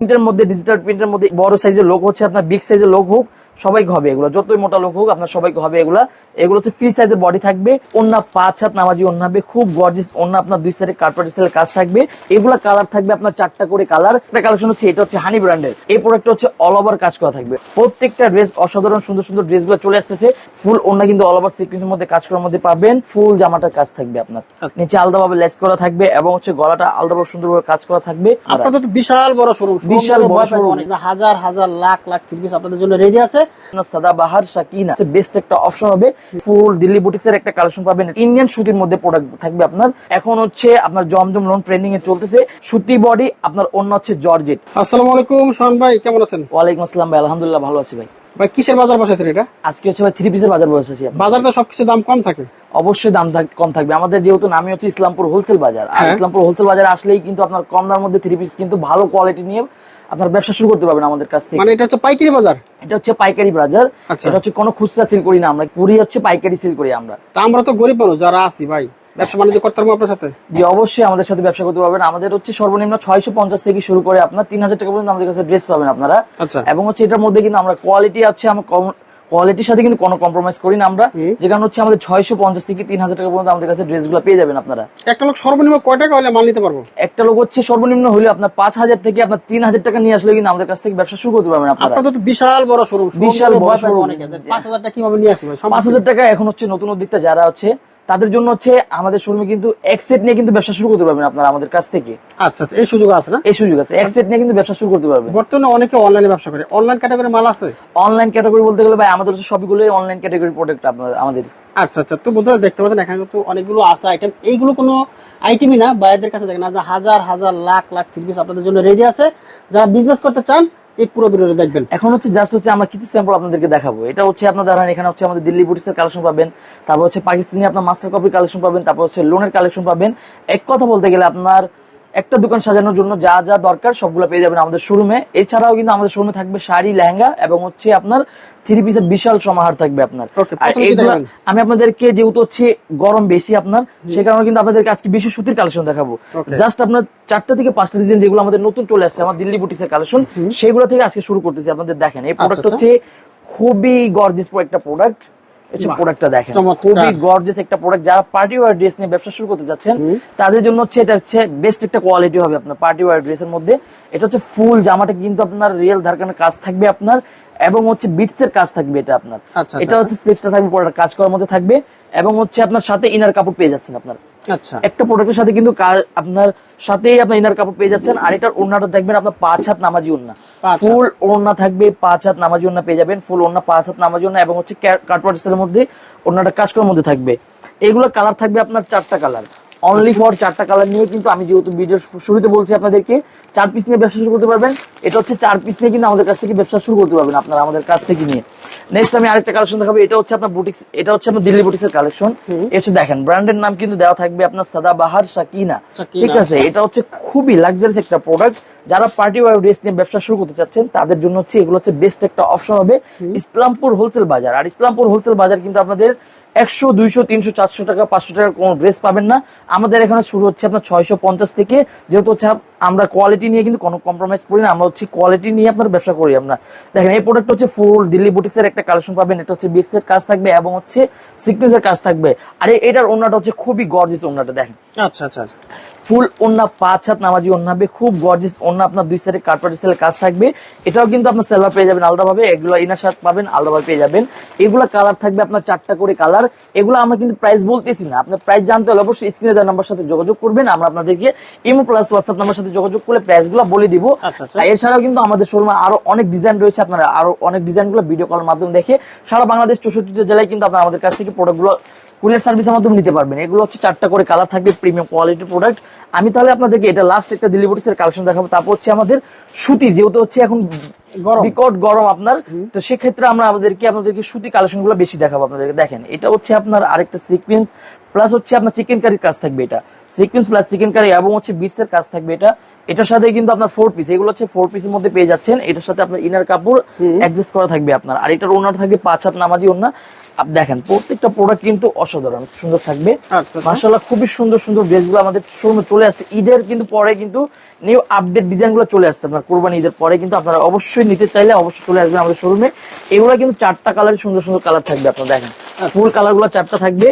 প্রিন্টের মধ্যে ডিজিটাল প্রিন্টের মধ্যে বড় সাইজের লোক হচ্ছে আপনার বিগ সাইজের লোক হোক সবাইকে হবে এগুলো। যতই মোটা লোক হোক আপনার সবাইকে হবে এগুলা। এগুলো হচ্ছে ফ্রি সাইজের বডি থাকবে। অন্য পাঁচ হাত নামাজি অন্য হবে। খুব গর্জিস অন্য আপনার দুই সাইডে কার্পেট স্টাইলের কাজ থাকবে। এগুলা কালার থাকবে আপনার চারটা করে কালার একটা কালেকশন হচ্ছে এটা হচ্ছে হানি ব্র্যান্ডের এই প্রোডাক্টটা হচ্ছে অল ওভার কাজ করা থাকবে। প্রত্যেকটা ড্রেস অসাধারণ সুন্দর সুন্দর ড্রেসগুলো চলে আসতেছে। ফুল অন্য কিন্তু অল ওভার সিকুয়েন্সের মধ্যে কাজ করার মধ্যে পাবেন। ফুল জামাটার কাজ থাকবে আপনার। নিচে আলাদাভাবে লেস করা থাকবে এবং হচ্ছে গলাটা আলাদাভাবে সুন্দরভাবে কাজ করা থাকবে। আপনাদের বিশাল বড় শোরুম বিশাল বড় showroom। হাজার হাজার লাখ লাখ থ্রি পিস আপনাদের জন্য রেডি আছে। আপনার সাদা বাহার শাকিনা বেস্ট একটা অপশন হবে। ফুল দিল্লি বুটিক্সের একটা কালেকশন পাবেন। ইন্ডিয়ান সুতির মধ্যে প্রোডাক্ট থাকবে আপনার। এখন হচ্ছে আপনার জমজম লোন ট্রেন্ডিং এ চলতেছে। সুতি বডি আপনার অন্য হচ্ছে জর্জেট। আসসালামু আলাইকুম শোন ভাই কেমন আছেন? ওয়ালাইকুম আসসালাম ভাই আলহামদুলিল্লাহ ভালো আছি ভাই। ভাই কিসের বাজার বসেছেন এটা? আজকে হচ্ছে ভাই থ্রি পিসের বাজার বসেছি বাজার তো সবকিছু দাম কম থাকে? অবশ্যই দাম কম থাকবে। আমাদের যেহেতু নামই হচ্ছে ইসলামপুর হোলসেল বাজার। আর হ্যাঁ। ইসলামপুর হোলসেল বাজারে আসলেই কিন্তু আপনার কম দামের মধ্যে থ্রি পিস কিন্তু ভালো কোয়ালিটি নিয়ে আপনার ব্যবসা শুরু করতে পারবেন আমাদের কাছ থেকে। মানে এটা হচ্ছে পাইকারি বাজার? এটা হচ্ছে পাইকারি বাজার। আচ্ছা। এটা হচ্ছে কোনো খুচরা সেল করি না আমরা। পুরি হচ্ছে পাইকারি সেল করি আমরা। তা আমরা তো গরিব মানুষ যারা আছি ভাই। ব্যবসা বাণিজ্য করতে পারব আপনার সাথে? জি অবশ্যই আমাদের সাথে ব্যবসা করতে পারবেন। আমাদের হচ্ছে সর্বনিম্ন ছয়শো পঞ্চাশ থেকে শুরু করে আপনার তিন হাজার টাকা পর্যন্ত আমাদের কাছে ড্রেস পাবেন আপনারা। আচ্ছা। এবং হচ্ছে এটার মধ্যে কিন্তু আমরা কোয়ালিটি আছে আমরা কোয়ালিটির সাথে কিন্তু কোনো কম্প্রোমাইজ করি না আমরা। যে কারণে হচ্ছে আমাদের ছয়শো পঞ্চাশ থেকে তিন হাজার টাকা পর্যন্ত আমাদের কাছে পেয়ে যাবেন আপনারা। একটা লোক সর্বনিম্ন কয় টাকা হলে মাল নিতে পারব? একটা লোক হচ্ছে সর্বনিম্ন হলে আপনার পাঁচ হাজার থেকে আপনার তিন হাজার টাকা নিয়ে আসলে কিন্তু আমাদের কাছ থেকে ব্যবসা শুরু করতে পারবেন আপনারা। তো বিশাল বড় শোরুম বিশাল বড়। পাঁচ হাজার টাকা কীভাবে নিয়ে আসি ভাই পাঁচ হাজার টাকা এখন হচ্ছে নতুন উদ্যোক্তা যারা হচ্ছে তাদের জন্য হচ্ছে আমাদের শোরুমে কিন্তু একসেট নিয়ে কিন্তু ব্যবসা শুরু করতে পারবেন আপনারা আমাদের কাছ থেকে। আচ্ছা আচ্ছা এই সুযোগ আছে না? এই সুযোগ আছে। একসেট নিয়ে কিন্তু ব্যবসা শুরু করতে পারবেন। বর্তমানে অনেকে অনলাইনে ব্যবসা করে। অনলাইন ক্যাটাগরি মাল আছে? অনলাইন ক্যাটাগরি বলতে গেলে ভাই আমাদের সবগুলো অনলাইন ক্যাটাগরি প্রোডাক্ট আপনার আমাদের। আচ্ছা আচ্ছা তো বন্ধুরা দেখতে পাচ্ছেন এখানে কিন্তু অনেকগুলো আছে আইটেম এইগুলো কোনো আইটেমই না বাইরের কাছে দেখেন। না হাজার হাজার লাখ লাখ থ্রি পিস আপনাদের জন্য রেডি আছে। যারা বিজনেস করতে চান এই পুরো ভিডিওটা দেখবেন। এখন হচ্ছে জাস্ট হচ্ছে আমরা কিছু স্যাম্পল আপনাদেরকে দেখাবো। এটা হচ্ছে আপনার ধরেন এখানে হচ্ছে আমাদের দিল্লি বুটিক্সের কালেকশন পাবেন, তারপর হচ্ছে পাকিস্তানি আপনার মাস্টার কপির কালেকশন পাবেন, তারপর হচ্ছে লোনের কালেকশন পাবেন। এক কথা বলতে গেলে আপনার একটা দোকান সাজানোর জন্য যা যা দরকার সবগুলো পেয়ে যাবেন আমাদের শোরুমে। এছাড়াও কিন্তু আমাদের শোরুমে থাকবে শাড়ি লেহেঙ্গা এবং হচ্ছে আপনার থ্রি পিসের বিশাল সমাহার থাকবে আপনার? আমি আপনাদেরকে যেহেতু হচ্ছে গরম বেশি আপনার সে কারণে কিন্তু আপনাদেরকে আজকে বেশি সুতির কালেকশন দেখাবো। জাস্ট আপনার চারটা থেকে পাঁচটা ডিজাইন যেগুলো আমাদের নতুন চলে আসছে আমার দিল্লি বুটিক্সের কালেকশন সেগুলো থেকে আজকে শুরু করতেছি আপনাদের দেখেন। এই প্রোডাক্ট আচ্ছা। হচ্ছে খুবই গর্জিস একটা প্রোডাক্ট হচ্ছে প্রোডাক্টটা দেখেন। খুবই গর্জিস একটা প্রোডাক্ট যারা পার্টি ওয়ার ড্রেস নিয়ে ব্যবসা শুরু করতে যাচ্ছেন তাদের জন্য হচ্ছে এটা হচ্ছে বেস্ট একটা কোয়ালিটি হবে আপনার পার্টি ওয়ার ড্রেসের মধ্যে। এটা হচ্ছে ফুল জামাটা কিন্তু আপনার রিয়েল ধারকানের কাজ থাকবে আপনার এবং হচ্ছে বিটস এর কাজ থাকবে এটা আপনার। আচ্ছা, এটা হচ্ছে স্লিপসটা থাকবে পুরোটা কাজ করার মধ্যে থাকবে এবং হচ্ছে আপনার সাথে ইনার কাপড় পেয়ে যাচ্ছেন আপনার। আচ্ছা। একটা প্রোডাক্টের সাথে কিন্তু আপনার সাথেই আপনার ইনার কাপড় পেয়ে যাচ্ছেন আর এটার ওড়নাটা দেখবেন আপনার পাঁচ হাত নামাজি ওড়না। ফুল ওড়না থাকবে পাঁচ হাত নামাজি ওড়না পেয়ে যাবেন ফুল ওড়না পাঁচ হাত নামাজি ওড়না এবং হচ্ছে কাটওয়ার্ড স্টাইলের মধ্যে ওড়নাটা কাজ করার মধ্যে থাকবে। এগুলো কালার থাকবে আপনার চারটা কালার অনলি ফর চারটা কালার নিয়ে কিন্তু আমি যেহেতু ভিডিও শুরুতে বলছি আপনাদেরকে চার পিস নিয়ে ব্যবসা শুরু করতে পারবেন। এটা হচ্ছে চার পিস নিয়ে কিন্তু আমাদের কাছ থেকে ব্যবসা শুরু করতে পারবেন আপনারা আমাদের কাছ থেকে নিয়ে। নেক্সট আমি আরেকটা কালেকশন দেখাবো এটা হচ্ছে আপনার বুটিক্স এটা হচ্ছে আপনার দিল্লি বুটিক্সের কালেকশন এটা দেখেন ব্র্যান্ডের নাম কিন্তু দেওয়া থাকবে আপনার সাদা বাহার শাকিনা। ঠিক আছে এটা হচ্ছে খুবই লাক্সারিয়াস একটা প্রোডাক্ট যারা পার্টি ওয়ার ড্রেস নিয়ে ব্যবসা শুরু করতে চাচ্ছেন তাদের জন্য হচ্ছে এগুলো হচ্ছে বেস্ট একটা অপশন হবে ইসলামপুর হোলসেল বাজার। আর ইসলামপুর হোলসেল বাজার কিন্তু আপনাদের একশো, দুইশো, তিনশো, চারশো টাকা, পাঁচশো টাকার কোনো ড্রেস পাবেন না। আমাদের এখানে শুরু হচ্ছে আপনার ছয়শো পঞ্চাশ থেকে, যেহেতু হচ্ছে আমরা কোয়ালিটি নিয়ে কিন্তু কোনো কম্প্রোমাইজ করি না আমরা হচ্ছে কোয়ালিটি নিয়ে আপনার ব্যবসা করি আমরা। দেখেন এই প্রোডাক্ট হচ্ছে ফুল দিল্লি বুটিক্সের একটা কালেকশন পাবেন এটা হচ্ছে বিক্সের কাজ থাকবে এবং হচ্ছে সিকনেসের কাজ থাকবে। আর এটার ওনাটা হচ্ছে খুবই গর্জিস ওনাটা দেখেন। আচ্ছা আচ্ছা আচ্ছা। ফুল ওন্না পাঁচ হাত নামাজি ওন্না হবে খুব গর্জিস ওন্না আপনার দুই সাইডে কার্পেট স্টাইলের কাজ থাকবে। এটাও কিন্তু আপনার সেলভার পেয়ে যাবেন আলাদাভাবে এগুলো ইনার শার্ট পাবেন আলাদাভাবে পেয়ে যাবেন। এগুলো কালার থাকবে আপনার চারটা করে কালার এগুলো আমরা কিন্তু প্রাইস বলতেছি না আপনার প্রাইস জানতে হলে অবশ্যই স্ক্রিনে দেওয়ার নাম্বার সাথে যোগাযোগ করবেন আমরা আপনাদেরকে ইমো প্লাস হোয়াটসঅ্যাপ নাম্বার সাথে যোগাযোগ করলে প্রাইসগুলো বলে দিব। আচ্ছা, আচ্ছা। এছাড়াও কিন্তু আমাদের শোরুমে আরও অনেক ডিজাইন রয়েছে আপনারা আরও অনেক ডিজাইনগুলো ভিডিও কলের মাধ্যমে দেখে সারা বাংলাদেশ চৌষট্টি জেলায় কিন্তু আপনারা আমাদের কাছ থেকে প্রোডাক্টগুলো কুরিয়ার সার্ভিসের মাধ্যমে নিতে পারবেন। এগুলো হচ্ছে চারটা করে কালার থাকবে প্রিমিয়াম কোয়ালিটির প্রোডাক্ট আমি তাহলে আপনাদেরকে এটা লাস্ট একটা ডেলিভারিসের কালেকশন দেখাবো তারপর হচ্ছে আমাদের সুতির যেহেতু হচ্ছে এখন বিকট গরম আপনার তো সেক্ষেত্রে আমরা আমাদেরকে আপনাদেরকে সুতি কালেকশনগুলো বেশি দেখাবো আপনাদেরকে। দেখেন এটা হচ্ছে আপনার আরেকটা সিকোয়েন্স প্লাস হচ্ছে আপনার চিকেন কারির কাজ থাকবে এটা। সিকোয়েন্স প্লাস চিকেন কারি এবং হচ্ছে বিটস এর কাজ থাকবে এটা। এটার সাথে কিন্তু আপনার ফোর পিস এগুলো হচ্ছে ফোর পিসের মধ্যে পেয়ে যাচ্ছেন। এটার সাথে আপনার ইনার কাপড় অ্যাডজাস্ট করা থাকবে আপনার। আর এটার ওনার থাকবে পাঁচ হাত নামাজি ওনা আপনি দেখেন প্রত্যেকটা প্রোডাক্ট কিন্তু অসাধারণ সুন্দর থাকবে। আচ্ছা আচ্ছা। খুবই সুন্দর সুন্দর ড্রেসগুলো আমাদের শোরুমে চলে আসছে। ঈদের কিন্তু পরে কিন্তু নিউ আপডেট ডিজাইনগুলো চলে আসছে আপনার কোরবানি ঈদের পরে কিন্তু আপনারা অবশ্যই নিতে চাইলে অবশ্যই চলে আসবেন আমাদের শোরুমে। এগুলো কিন্তু চারটা কালার সুন্দর সুন্দর কালার থাকবে আপনারা দেখেন। ফুল কালারগুলো চারটা থাকবে।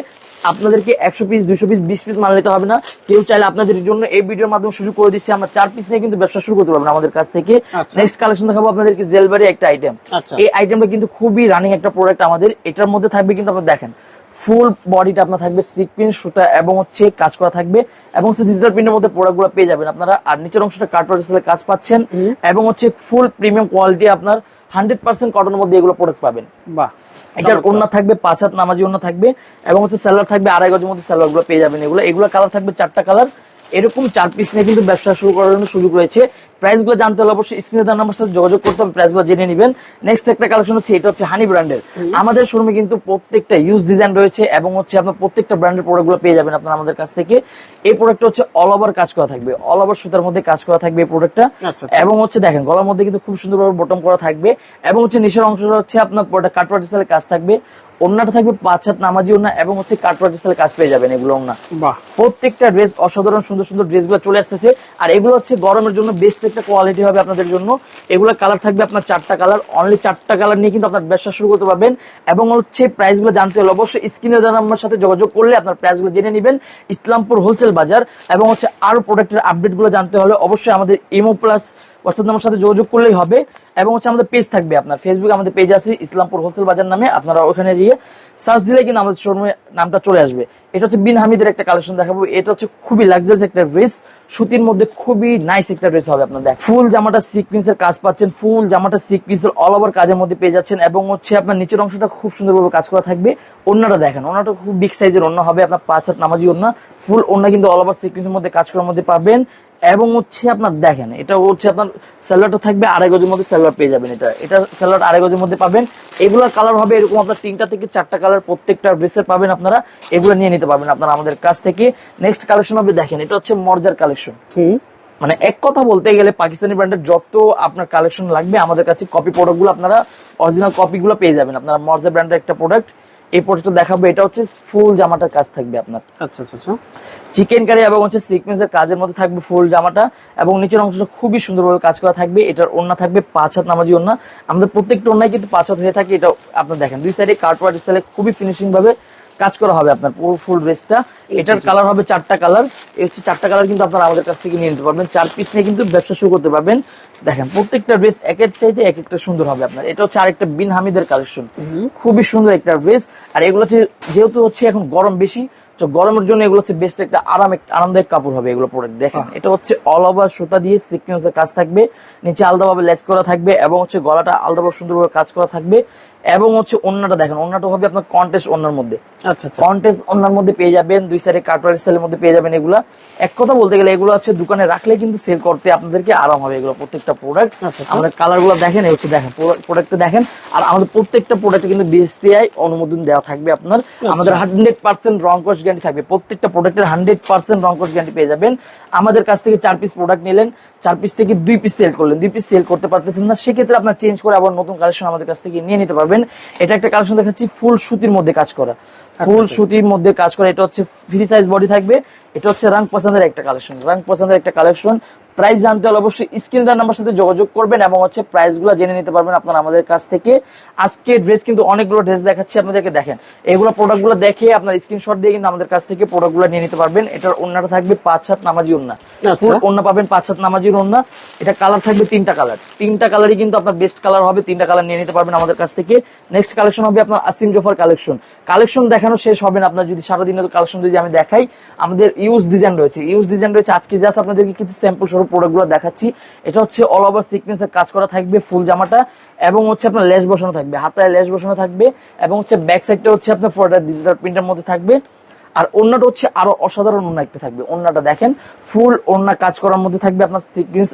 আপনাদেরকে একশো পিস দুশো পিস বিশ পিস মাল নিতে হবে না। কেউ চাইলে আপনাদের জন্য এই ভিডিওর মাধ্যমে সুযোগ করে দিচ্ছি। আমরা চার পিস নিয়ে কিন্তু ব্যবসা শুরু করতে পারবেন আমাদের কাছ থেকে। আচ্ছা। নেক্সট কালেকশন দেখাবো আপনাদেরকে জেলবারি একটা আইটেম আচ্ছা। এই আইটেমটা কিন্তু খুবই রানিং একটা প্রোডাক্ট আমাদের। এটার মধ্যে থাকবে কিন্তু আপনারা দেখেন ফুল বডিটা আপনার থাকবে সিকপিন সুতা এবং হচ্ছে কাজ করা থাকবে। এবং হচ্ছে ডিজিটাল প্রিন্টের মধ্যে প্রোডাক্টগুলো পেয়ে যাবেন আপনারা। আর নিচের অংশটা কার্টওয়ার্ড কাজ পাচ্ছেন। এবং হচ্ছে ফুল প্রিমিয়াম কোয়ালিটি আপনার হান্ড্রেড পার্সেন্ট কটনের মধ্যে এগুলো প্রোডাক্ট পাবেন। বাহ এটার ওনা থাকবে পাঁচ হাত নামাজি ওনা থাকবে এবং হচ্ছে স্যালার থাকবে আড়াই গজের মধ্যে সেলারগুলো পেয়ে যাবেন এগুলো। এগুলো কালার থাকবে চারটা কালার এরকম চার পিস নিয়ে কিন্তু ব্যবসা শুরু করার জন্য সুযোগ রয়েছে। প্রাইসগুলো জানতে হলে অবশ্যই স্ক্রিনে দেওয়ার নাম্বার সাথে যোগাযোগ করতে হবে প্রাইসগুলো জেনে নেবেন। নেক্সট একটা কালেকশন হচ্ছে এটা হচ্ছে হানি ব্র্যান্ডের আমাদের শোরুমে কিন্তু প্রত্যেকটা ইউজ ডিজাইন রয়েছে এবং হচ্ছে আপনার প্রত্যেকটা ব্র্যান্ডের প্রোডাক্টগুলো পেয়ে যাবেন আপনারা আমাদের কাছ থেকে। এই প্রোডাক্টটা হচ্ছে অল ওভার কাজ করা থাকবে অল ওভার সুতার মধ্যে কাজ করা থাকবে এই প্রোডাক্টটা আচ্ছা, আচ্ছা। এবং হচ্ছে দেখেন গলার মধ্যে কিন্তু খুব সুন্দরভাবে বটম করা থাকবে এবং হচ্ছে নিচের অংশটা হচ্ছে আপনার পুরোটা কাটওয়ার্ড স্টাইলের কাজ থাকবে। ওন্নাটা থাকবে পাঁচ হাত নামাজি ওন্না এবং হচ্ছে কাটওয়ার্ড স্টাইলের কাজ পেয়ে যাবেন এগুলো বাহ। প্রত্যেকটা ড্রেস অসাধারণ সুন্দর সুন্দর ড্রেসগুলো চলে আসতেছে। আর এগুলো হচ্ছে গরমের জন্য বেস্ট একটা কোয়ালিটি হবে আপনাদের জন্য। এগুলো কালার থাকবে আপনার চারটা কালার অনলি চারটা কালার নিয়ে কিন্তু আপনার ব্যবসা শুরু করতে পারবেন। এবং হচ্ছে প্রাইসগুলো জানতে হলে অবশ্যই স্ক্রিনে দেওয়া নাম্বার সাথে যোগাযোগ করলে আপনার প্রাইসগুলো জেনে নেবেন। ইসলামপুর হোলসেল বাজার এবং হচ্ছে আরও প্রোডাক্টের আপডেটগুলো জানতে হলে অবশ্যই আমাদের ইমো প্লাস হোয়াটসঅ্যাপ নাম্বার সাথে যোগাযোগ করলেই হবে এবং হচ্ছে আমাদের পেজ থাকবে আপনার। ফেসবুকে আমাদের পেজ আছে, ইসলামপুর হোলসেল বাজার নামে, আপনারা ওখানে গিয়ে সার্চ দিলে কিন্তু আমাদের শোরুমের নামটা চলে আসবে। এটা হচ্ছে বিন হামিদের একটা কালেকশন দেখাবো। এটা হচ্ছে খুবই লাক্সারিয়াস একটা ড্রেস সুতির মধ্যে খুবই নাইস একটা ড্রেস হবে আপনার দেখ ফুল জামাটা সিকপিন্স এর কাজ পাচ্ছেন ফুল জামাটা সিকপিন্স এর অল ওভার কাজের মধ্যে পেয়ে যাচ্ছেন এবং হচ্ছে আপনার নিচের অংশটা খুব সুন্দরভাবে কাজ করা থাকবে। অন্যটা দেখেন অন্যটা খুব বিগ সাইজের অন্য হবে, আপনার পাঁচ হাত নামাজি অন্য ফুল অন্য কিন্তু অল ওভার সিকপিন্স এর মধ্যে কাজ করার মধ্যে পাবেন। এবং হচ্ছে আপনার দেখেন এটা হচ্ছে আপনার স্যালাডটা থাকবে আড়াই গজের মধ্যে স্যালাড পেয়ে যাবেন এটা। এটা স্যালাড আড়াই গজের মধ্যে পাবেন। এগুলোর কালার হবে এরকম আপনার তিনটা থেকে চারটা কালার প্রত্যেকটা ড্রেসের পাবেন আপনারা। এগুলো নিয়ে নিতে পারবেন আপনারা আমাদের কাছ থেকে। নেক্সট কালেকশন হবে দেখেন এটা হচ্ছে মর্জার কালেকশন মানে এক কথা বলতে গেলে পাকিস্তানি ব্র্যান্ডের যত আপনার কালেকশন লাগবে আমাদের কাছে কপি প্রোডাক্টগুলো আপনারা অরিজিনাল কপি গুলো পেয়ে যাবেন। আপনারা মর্জা ব্র্যান্ডের একটা প্রোডাক্ট এই প্রোডাক্টটা দেখাবো এটা হচ্ছে ফুল জামাটার কাজ থাকবে আপনার। আচ্ছা আচ্ছা আচ্ছা। চিকেন কারি এবং হচ্ছে সিকোয়েন্সের কাজের মধ্যে থাকবে ফুল জামাটা এবং নিচের অংশটা খুবই সুন্দরভাবে কাজ করা থাকবে এটার ওন্না থাকবে পাঁচ হাত নামাজি ওন্না আমাদের প্রত্যেকটা ওন্নায় কিন্তু পাঁচ হাত হয়ে থাকে এটা আপনার দেখেন। দুই সাইডে কার্টওয়ার্ড স্টাইলে খুবই ফিনিশিং ভাবে কাজ করা হবে আপনার পুরো ফুল ড্রেসটা এটার কালার হবে চারটা কালার এই হচ্ছে চারটা কালার কিন্তু আপনারা আমাদের কাছ থেকে নিয়ে নিতে পারবেন। চার পিস নিয়ে কিন্তু ব্যবসা শুরু করতে পারবেন। দেখেন প্রত্যেকটা ড্রেস এক এক চাইতে এক একটা সুন্দর হবে আপনার। এটা হচ্ছে আরেকটা বিন হামিদের কালেকশন খুবই সুন্দর একটা ড্রেস আর এগুলো হচ্ছে যেহেতু হচ্ছে এখন গরম বেশি তো গরমের জন্য এগুলো হচ্ছে বেস্ট একটা আরাম একটা আরামদায়ক কাপড় হবে এগুলো প্রোডাক্ট দেখেন এটা হচ্ছে অল ওভার সুতা দিয়ে সিকোয়েন্সের কাজ থাকবে নিচে আলাদাভাবে লেস করা থাকবে এবং হচ্ছে গলাটা আলাদাভাবে সুন্দরভাবে কাজ করা থাকবে এবং হচ্ছে অন্যটা দেখেন অন্যটা হবে আপনার কন্টেস্ট অন্যার মধ্যে। আচ্ছা আচ্ছা। কন্টেস্ট অন্যার মধ্যে পেয়ে যাবেন দুই সাইডে কাটওয়ার সেলের মধ্যে পেয়ে যাবেন এগুলা। এক কথা বলতে গেলে এগুলো হচ্ছে দোকানে রাখলে কিন্তু সেল করতে আপনাদেরকে আরাম হবে এগুলো প্রত্যেকটা প্রোডাক্ট আচ্ছা, আচ্ছা। আমাদের কালারগুলো দেখেন এই হচ্ছে দেখেন প্রোডাক্টটা দেখেন। আর আমাদের প্রত্যেকটা প্রোডাক্টে কিন্তু বিএসটিআই অনুমোদন দেওয়া থাকবে আপনার। আচ্ছা। আমাদের হান্ড্রেড পার্সেন্ট রং কস্ট গ্যারান্টি থাকবে। প্রত্যেকটা প্রোডাক্টের হান্ড্রেড পার্সেন্ট রং কস্ট গ্যারান্টি পেয়ে যাবেন। আমাদের কাছ থেকে চার পিস প্রোডাক্ট নিলেন চার পিস থেকে দুই পিস সেল করলেন। দুই পিস সেল করতে পারতেছেন না সেক্ষেত্রে আপনার চেঞ্জ করে আবার নতুন কালেকশন আমাদের কাছ থেকে নিয়ে নিতে পারবেন। এটা একটা কালেকশন দেখাচ্ছি ফুল সুতির মধ্যে কাজ করা। ফুল সুতির মধ্যে কাজ করা। এটা হচ্ছে ফ্রি সাইজ বডি থাকবে। এটা হচ্ছে রাং পছন্দের একটা কালেকশন রাং পছন্দের একটা কালেকশন প্রাইস জানতে হলে অবশ্যই স্ক্রিনটার নাম্বার সাথে যোগাযোগ করবেন এবং হচ্ছে প্রাইসগুলো জেনে নিতে পারবেন আপনারা আমাদের কাছ থেকে। আজকে ড্রেস কিন্তু অনেকগুলো ড্রেস দেখাচ্ছি আপনাদেরকে দেখেন। এগুলো প্রোডাক্টগুলো দেখে আপনার স্ক্রিনশট দিয়ে কিন্তু আমাদের কাছ থেকে প্রোডাক্টগুলো নিয়ে নিতে পারবেন। এটার অন্যটা থাকবে পাঁচ হাত নামাজি ওন্না আচ্ছা। ফুল অন্য পাবেন পাঁচ হাত নামাজির ওন্না এটা কালার থাকবে তিনটা কালার তিনটা কালারই কিন্তু আপনার বেস্ট কালার হবে তিনটা কালার নিয়ে নিতে পারবেন আমাদের কাছ থেকে। নেক্সট কালেকশন হবে আপনার আসিম জোফার কালেকশন কালেকশন দেখানো শেষ হবে না আপনার যদি সারাদিনের কালেকশন যদি আমি দেখাই আমাদের ইউজ ডিজাইন রয়েছে। ইউজ ডিজাইন রয়েছে। আজকে জাস্ট আপনাদেরকে কিছু স্যাম্পল স্বরূপ প্রোডাক্টগুলো দেখাচ্ছি। এটা হচ্ছে অল ওভার সিকনেসের কাজ করা থাকবে ফুল জামাটা এবং হচ্ছে আপনার লেস বসানো থাকবে। হাতায় লেস বসানো থাকবে এবং হচ্ছে ব্যাক সাইডটা হচ্ছে আপনার ফোটা ডিজিটাল প্রিন্টের মধ্যে থাকবে। আর অন্যটা হচ্ছে আরও অসাধারণ অন্য একটা থাকবে। অন্যটা দেখেন ফুল অন্য কাজ করার মধ্যে থাকবে আপনার সিকোয়েন্স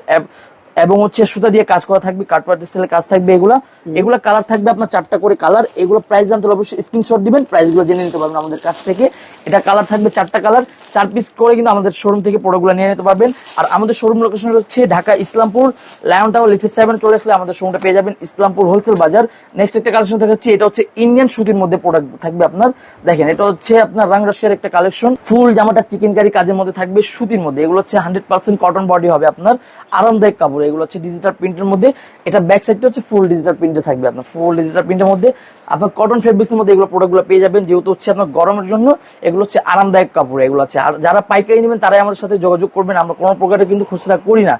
এবং হচ্ছে সুতা দিয়ে কাজ করা থাকবে কাটপাট স্টাইলের কাজ থাকবে এগুলা। এগুলা কালার থাকবে আপনার চারটা করে কালার এগুলো প্রাইস জানতে হলে অবশ্যই স্ক্রিনশট দিবেন প্রাইসগুলো জেনে নিতে পারবেন আমাদের কাছ থেকে। এটা কালার থাকবে চারটা কালার চার পিস করে কিন্তু আমাদের শোরুম থেকে প্রোডাক্টগুলো নিয়ে নিতে পারবেন। আর আমাদের শোরুম লোকেশন হচ্ছে Dhaka Islampur lion tower lift seven চলে আসলে আমাদের শোরুমটা পেয়ে যাবেন ইসলামপুর হোলসেল বাজার। নেক্সট একটা কালেকশন দেখাচ্ছি এটা হচ্ছে ইন্ডিয়ান সুতির মধ্যে প্রোডাক্ট থাকবে আপনার। দেখেন এটা হচ্ছে আপনার রাং রাংরাশিয়ার একটা কালেকশন ফুল জামাটা চিকেন কারি কাজের মধ্যে থাকবে সুতির মধ্যে। এগুলো হচ্ছে হান্ড্রেড পার্সেন্ট কটন বডি হবে আপনার। আরামদায়ক কাপড়। এগুলো হচ্ছে ডিজিটাল প্রিন্টের মধ্যে। এটা ব্যাক সাইডটা হচ্ছে ফুল ডিজিটাল প্রিন্টে থাকবে আপনার। ফুল ডিজিটাল প্রিন্টের মধ্যে আপনার কটন ফেব্রিক্সের মধ্যে এগুলো প্রোডাক্টগুলো পেয়ে যাবেন। যেহেতু হচ্ছে আপনার গরমের জন্য, এগুলো হচ্ছে আরামদায়ক কাপড় এগুলো আছে। আর যারা পাইকারি নেবেন, তারাই আমাদের সাথে যোগাযোগ করবেন। আমরা কোনো প্রকারে কিন্তু খুচরা করি না।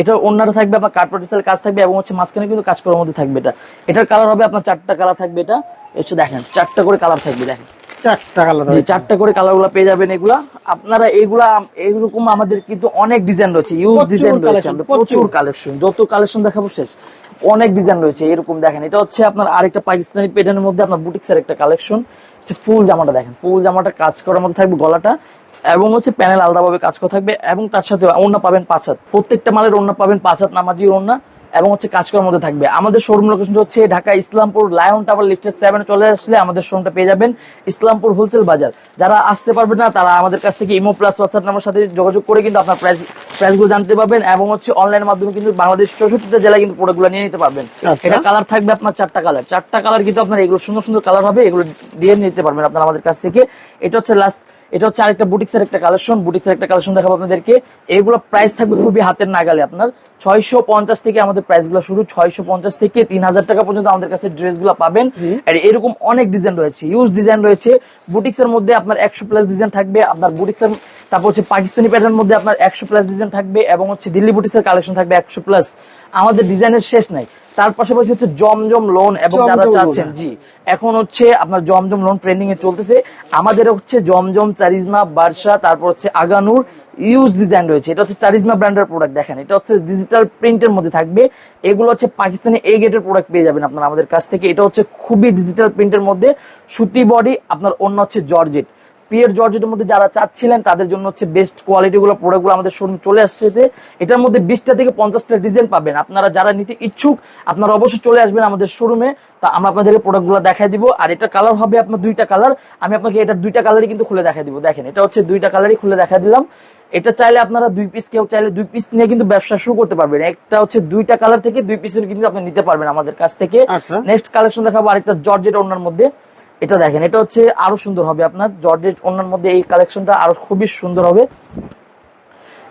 এটা অন্যটা থাকবে, আপনার কার্পেট স্টাইল কাজ থাকবে এবং হচ্ছে মাঝখানে কিন্তু কাজ করার মধ্যে থাকবে এটা। এটার কালার হবে আপনার চারটা কালার থাকবে এটা। হচ্ছে দেখেন, চারটা করে কালার থাকবে, দেখেন। চারটা কালার চারটা করে পেয়ে যাবেন এগুলা। আপনারা এগুলা এরকম আমাদের কিন্তু অনেক ডিজাইন রয়েছে ইউজ ডিজাইন রয়েছে প্রচুর। প্রচুর কালেকশন যত কালেকশন দেখাবো শেষ। অনেক ডিজাইন রয়েছে এরকম দেখেন। এটা হচ্ছে আপনার আরেকটা পাকিস্তানি প্যাটার্নের মধ্যে আপনার বুটিক্সের একটা কালেকশন ফুল জামাটা দেখেন ফুল জামাটা কাজ করার মধ্যে থাকবে গলাটা এবং হচ্ছে প্যানেল আলাদাভাবে কাজ করা থাকবে এবং তার সাথে ওড়না পাবেন পাঁচ হাত। প্রত্যেকটা মালের ওড়না পাবেন পাঁচ হাত নামাজি ওড়না। এবং হচ্ছে কাজ করার মধ্যে থাকবে। আমাদের শোরুম লোকেশন হচ্ছে ঢাকা ইসলামপুর লায়ন টাওয়ার লিফটের সেভেন চলে আসলে আমাদের শোরুমটা পেয়ে যাবেন ইসলামপুর হোলসেল বাজার যারা আসতে পারবেন না তারা আমাদের কাছ থেকে ইমো প্লাস হোয়াটসঅ্যাপ নাম্বার সাথে যোগাযোগ করে কিন্তু আপনার প্রাইস প্রাইসগুলো জানতে পারবেন এবং হচ্ছে অনলাইনের মাধ্যমে কিন্তু বাংলাদেশ চৌষট্টিটা জেলায় কিন্তু প্রোডাক্টগুলো নিয়ে নিতে পারবেন। আচ্ছা। এটা কালার থাকবে আপনার চারটা কালার চারটা কালার কিন্তু আপনার এগুলো সুন্দর সুন্দর কালার হবে এগুলো দিয়ে নিতে পারবেন আপনার আমাদের কাছ থেকে। এটা হচ্ছে লাস্ট এটা হচ্ছে আরেকটা বুটিক্সের একটা কালেকশন বুটিক্সের একটা কালেকশন দেখাবো আপনাদেরকে। এগুলো প্রাইস থাকবে খুবই হাতের নাগালে আপনার। ছয়শো পঞ্চাশ থেকে আমাদের প্রাইসগুলো শুরু ছয়শো পঞ্চাশ থেকে তিন হাজার টাকা পর্যন্ত আমাদের কাছে ড্রেসগুলো পাবেন। আর এরকম অনেক ডিজাইন রয়েছে ইউজ ডিজাইন রয়েছে। বুটিক্স এর মধ্যে আপনার একশো প্লাস ডিজাইন থাকবে আপনার বুটিক্স এর তারপর হচ্ছে পাকিস্তানি প্যাটার্ন মধ্যে আপনার একশো প্লাস ডিজাইন থাকবে এবং হচ্ছে দিল্লি বুটিক্স এর কালেকশন থাকবে একশো প্লাস আমাদের ডিজাইনের শেষ নাই। তার পাশাপাশি হচ্ছে জমজম লোন এবং যারা চাচ্ছেন জি। এখন হচ্ছে আপনার জমজম লোন ট্রেন্ডিং এ চলতেছে। আমাদের হচ্ছে জমজম চারিজমা বার্সা তারপর হচ্ছে আগানুর ইউজ ডিজাইন রয়েছে। এটা হচ্ছে চারিজমা ব্র্যান্ডের প্রোডাক্ট দেখেন। এটা হচ্ছে ডিজিটাল প্রিন্টের মধ্যে থাকবে। এগুলো হচ্ছে পাকিস্তানি এ গেটের প্রোডাক্ট পেয়ে যাবেন আপনার আমাদের কাছ থেকে। এটা হচ্ছে খুবই ডিজিটাল প্রিন্টের মধ্যে। সুতি বডি আপনার অন্য হচ্ছে জর্জেট। পিয়ার জর্জেটের মধ্যে যারা চাচ্ছিলেন তাদের জন্য হচ্ছে বেস্ট কোয়ালিটি গুলো প্রোডাক্টগুলো আমাদের শোরুম চলে আসছে এটার মধ্যে বিশটা থেকে পঞ্চাশটা ডিজাইন পাবেন। আপনারা যারা নিতে ইচ্ছুক আপনারা অবশ্যই চলে আসবেন আমাদের শোরুমে তা আমরা আপনাদেরকে প্রোডাক্টগুলো দেখাই দিব। আর এটা কালার হবে আপনার দুইটা কালার আমি আপনাকে এটা দুইটা কালারই কিন্তু খুলে দেখাই দিব। দেখেন এটা হচ্ছে দুইটা কালারই খুলে দেখা দিলাম। এটা চাইলে আপনারা দুই পিস কেউ চাইলে দুই পিস নিয়ে কিন্তু ব্যবসা শুরু করতে পারবেন। একটা হচ্ছে দুইটা কালার থেকে দুই পিসের কিন্তু আপনি নিতে পারবেন আমাদের কাছ থেকে। আচ্ছা। নেক্সট কালেকশন দেখাবো আরেকটা জর্জেট ওনার মধ্যে। এটা দেখেন, এটা হচ্ছে আরও সুন্দর হবে আপনার। জর্জেট ওনার মধ্যে এই কালেকশনটা আরও খুবই সুন্দর হবে।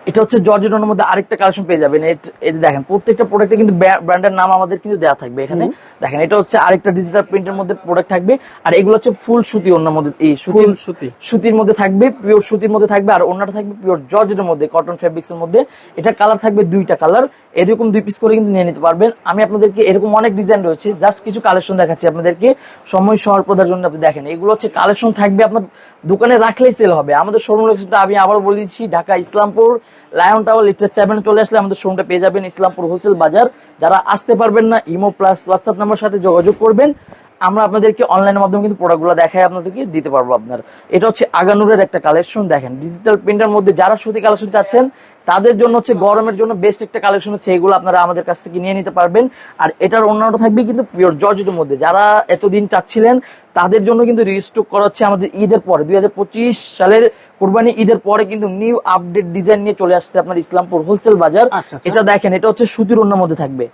এটা হচ্ছে জর্জেট ওনার মধ্যে আরেকটা কালেকশন পেয়ে যাবেন। এট- দেখেন প্রত্যেকটা প্রোডাক্টে কিন্তু ব্র্যান্ডের নাম আমাদের কিন্তু দেওয়া থাকবে এখানে। দেখেন এটা হচ্ছে আরেকটা ডিজিটাল প্রিন্টের মধ্যে প্রোডাক্ট থাকবে। আর এগুলো হচ্ছে ফুল সুতি ওনার মধ্যে এই সুতি সুতি। সুতির মধ্যে থাকবে পিওর সুতির মধ্যে থাকবে আর অন্যটা থাকবে পিওর জর্জেটের মধ্যে কটন ফেব্রিক্স এর মধ্যে। এটা কালার থাকবে দুইটা কালার এরকম দুই পিস করে কিন্তু নিয়ে নিতে পারবেন। আমি আপনাদেরকে এরকম অনেক ডিজাইন রয়েছে জাস্ট কিছু কালেকশন দেখাচ্ছি আপনাদেরকে। সময় সহপ্রদার জন্য আপনি দেখেন এগুলো হচ্ছে কালেকশন থাকবে আপনার দোকানে রাখলেই সেল হবে। আমাদের শোরুম লোকেশনটা আমি আবার বলে দিচ্ছি ঢাকা ইসলামপুর। লায়ন টাওয়ার লিটার সেভেন চলে আসলে আমাদের শোরুমটা পেয়ে যাবেন ইসলামপুর হোলসেল বাজার যারা আসতে পারবেন না ইমো প্লাস হোয়াটসঅ্যাপ নাম্বার সাথে যোগাযোগ করবেন। আমরা আপনাদেরকে অনলাইনের মাধ্যমে কিন্তু প্রোডাক্টগুলো দেখাই, আপনাদেরকে দিতে পারব আপনার। এটা হচ্ছে আগানুরের একটা কালেকশন দেখেন ডিজিটাল প্রিন্টের মধ্যে যারা সুতি কালেকশন চাচ্ছেন তাদের জন্য হচ্ছে গরমের জন্য বেস্ট একটা কালেকশন হচ্ছে এগুলো আপনারা আমাদের কাছ থেকে নিয়ে নিতে পারবেন। আর এটার অন্যটা থাকবে কিন্তু পিওর জর্জেটের মধ্যে। যারা এতদিন চাচ্ছিলেন তাদের জন্য কিন্তু রিস্টক করা হচ্ছে আমাদের ঈদের পরে। দুই হাজার পঁচিশ সালের কোরবানি ঈদের পরে কিন্তু নিউ আপডেট ডিজাইন নিয়ে চলে আসছে আপনার ইসলামপুর হোলসেল বাজার। আচ্ছা, আচ্ছা। এটা দেখেন এটা হচ্ছে সুতির অন্যের মধ্যে থাকবে।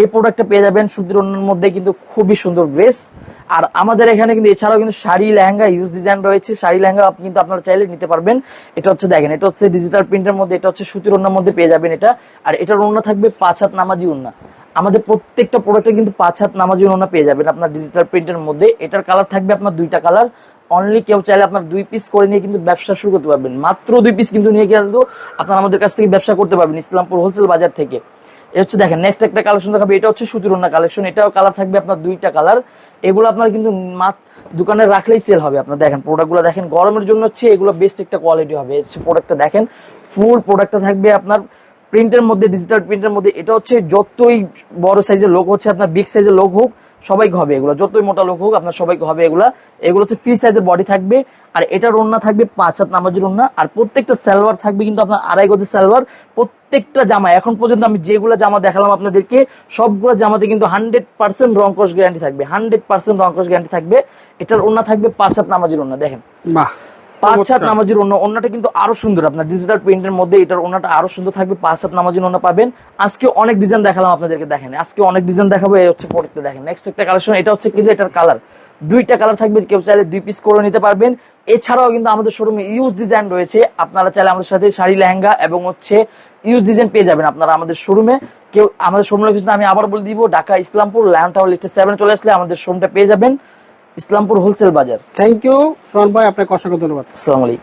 এই প্রোডাক্টটা পেয়ে যাবেন সুতির অন্যের মধ্যে কিন্তু খুবই সুন্দর ড্রেস আর আমাদের এখানে কিন্তু এছাড়াও কিন্তু শাড়ি লেহেঙ্গা ইউজ ডিজাইন রয়েছে। শাড়ি লেহেঙ্গা আপনি কিন্তু আপনারা চাইলে নিতে পারবেন। এটা হচ্ছে দেখেন, এটা হচ্ছে ডিজিটাল প্রিন্টের মধ্যে, এটা হচ্ছে সুতির ওনার মধ্যে পেয়ে যাবেন এটা। আর এটার অন্য থাকবে পাঁচ হাত নামাজি ওন্না আমাদের প্রত্যেকটা প্রোডাক্টে কিন্তু পাঁচ হাত নামাজি ওন্না পেয়ে যাবেন আপনার ডিজিটাল প্রিন্টের মধ্যে। এটার কালার থাকবে আপনার দুইটা কালার অনলি কেউ চাইলে আপনার দুই পিস করে নিয়ে কিন্তু ব্যবসা শুরু করতে পারবেন। মাত্র দুই পিস কিন্তু নিয়ে কিন্তু আপনার আমাদের কাছ থেকে ব্যবসা করতে পারবেন ইসলামপুর হোলসেল বাজার থেকে। হচ্ছে দেখেন নেক্সট একটা কালেকশন দেখাবে। এটা হচ্ছে সুতির ওন্না কালেকশন এটাও কালার থাকবে আপনার দুইটা কালার এগুলো আপনার কিন্তু মাত্র দোকানে রাখলেই সেল হবে আপনার। দেখেন প্রোডাক্টগুলো দেখেন, গরমের জন্য হচ্ছে এগুলো বেস্ট একটা কোয়ালিটি হবে। প্রোডাক্টটা দেখেন ফুল প্রোডাক্টটা থাকবে আপনার প্রিন্টের মধ্যে ডিজিটাল প্রিন্টের মধ্যে। এটা হচ্ছে যতই বড় সাইজের লোক হচ্ছে, আপনার বিগ সাইজের লোক হোক সবাইকে হবে এগুলো। যতই মোটা লোক হোক, আপনার সবাইকে হবে এগুলো। এগুলো হচ্ছে ফ্রি সাইজের বডি থাকবে। আর এটার ওন্না থাকবে পাঁচ হাত নামাজের ওন্না আর প্রত্যেকটা সালোয়ার থাকবে কিন্তু আপনার আড়াই গজের সালোয়ার। প্রত্যেকটা জামা, এখন পর্যন্ত আমি যেগুলো জামা দেখালাম আপনাদেরকে, সবগুলো জামাতে কিন্তু হান্ড্রেড পার্সেন্ট রং কস গ্যারান্টি থাকবে। হান্ড্রেড পার্সেন্ট রং কস গ্যারান্টি থাকবে। এটার ওন্না থাকবে পাঁচ হাত নামাজের ওন্না দেখেন। বাহ। পাঁচ হাত। নামাজির অন্য অন্যটা কিন্তু আরও সুন্দর। আপনার ডিজিটাল প্রিন্টের মধ্যে এটার অন্যটা আরও সুন্দর থাকবে। পাঁচ হাত নামাজির অন্য পাবেন। আজকে অনেক ডিজাইন দেখালাম আপনাদেরকে দেখেন। আজকে অনেক ডিজাইন দেখাবো এই হচ্ছে পরেরটা দেখেন। নেক্সট একটা কালেকশন এটা হচ্ছে কিন্তু এটার কালার দুইটা কালার থাকবে কেউ চাইলে দুই পিস করে নিতে পারবেন। এছাড়াও কিন্তু আমাদের শোরুমে ইউজ ডিজাইন রয়েছে। আপনারা চাইলে আমাদের সাথে শাড়ি লেহেঙ্গা এবং হচ্ছে ইউজ ডিজাইন পেয়ে যাবেন আপনারা আমাদের শোরুমে কেউ আমাদের শোরুম লোকেশন আমি আবার বলে দিব ঢাকা ইসলামপুর লায়ন টাওয়ার লিস্টে সেভেন চলে আসলে আমাদের শোরুমটা পেয়ে যাবেন। ইসলামপুর হোলসেল বাজার। থ্যাংক ইউ সোহান ভাই আপনাকে অসংখ্য ধন্যবাদ। আসসালামু আলাইকুম।